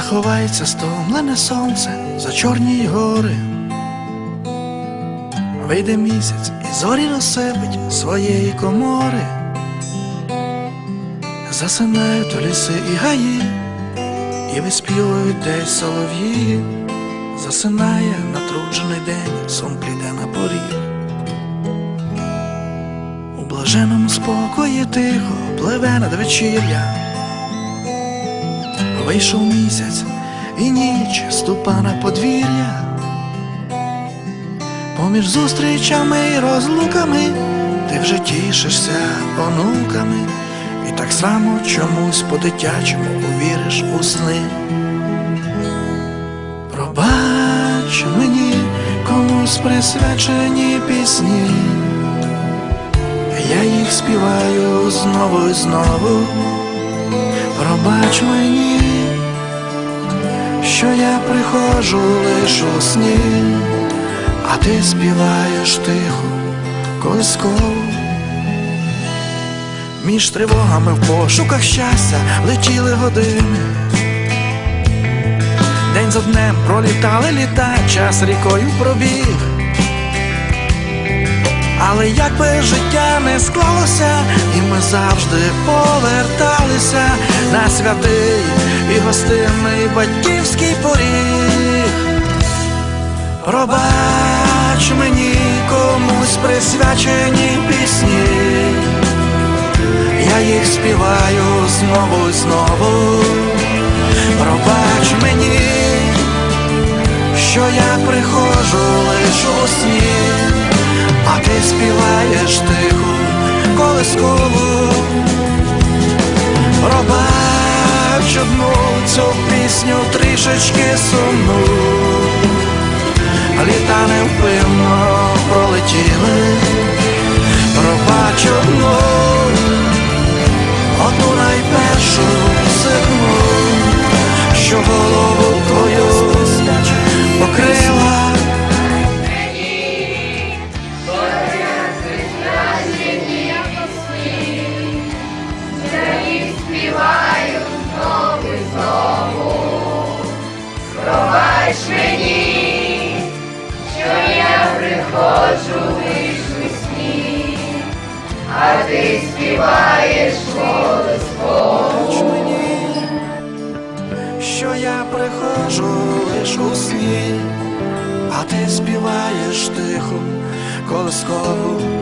ховається стомлене сонце за чорні гори. Вийде місяць і зорі розсипить своєї комори. Засинають ліси і гаї, і виспівують десь солов'ї. Засинає натруджений день, сон прийде на поріг. У блаженому спокої тихо пливе над вечір'я. Вийшов місяць і ніч ступа на подвір'я. Поміж зустрічами і розлуками ти вже тішишся онуками, і так само чомусь по-дитячому увіриш у сни. Пробач мені комусь присвячені пісні, я їх співаю знову і знову. Пробач мені, що я приходжу лиш у сні, а ти співаєш тихо, колисково. Між тривогами в пошуках щастя летіли години. День за днем пролітали літа, час рікою пробіг. Але як би життя не склалося, і ми завжди поверталися на святий і гостинний батьківський поріг. Пробач мені комусь присвячені пісні, я їх співаю знову і знову. Співаєш тиху колискову. Пробач одну цю пісню трішечки сумну, літа невпинно пролетіли. Пробач мені, що я приходжу лиш у сні, а ти співаєш Пробач мені, що я приходжу лиш у сні, а ти співаєш тихо колискову.